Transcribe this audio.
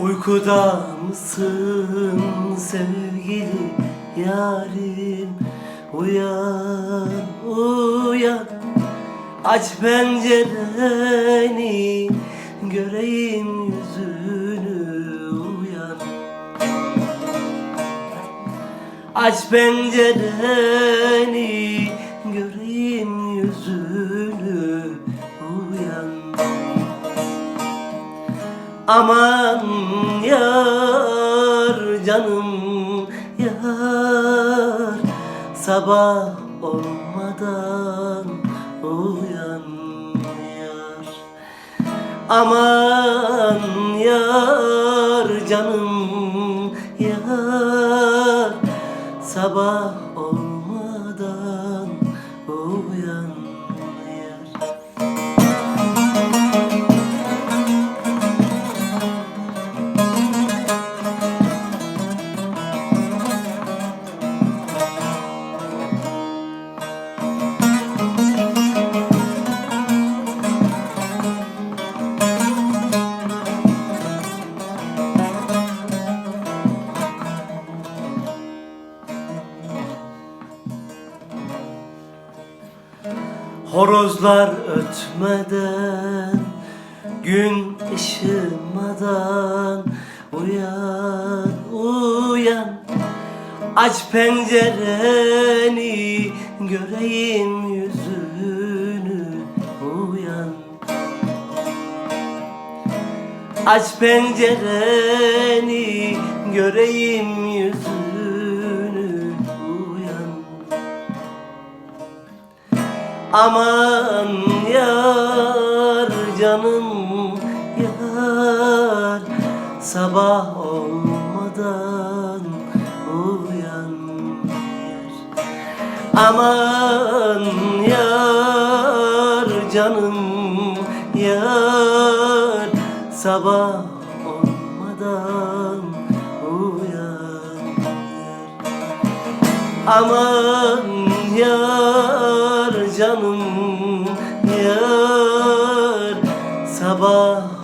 Uykuda mısın sevgili yarim Uyan uyan. Aç pencereni Göreyim yüzünü uyan. Aç pencereni Aman yar canım yar. Sabah olmadan uyan yar. Aman yar canım yar. Sabah Horozlar ötmeden Gün ışımadan Uyan, uyan. Aç pencereni Göreyim yüzünü Uyan. Aç pencereni Göreyim yüzünü Aman yar canım yar Sabah olmadan uyan yar Aman yar canım yar Sabah olmadan uyan yar Aman yar canım yar Sabah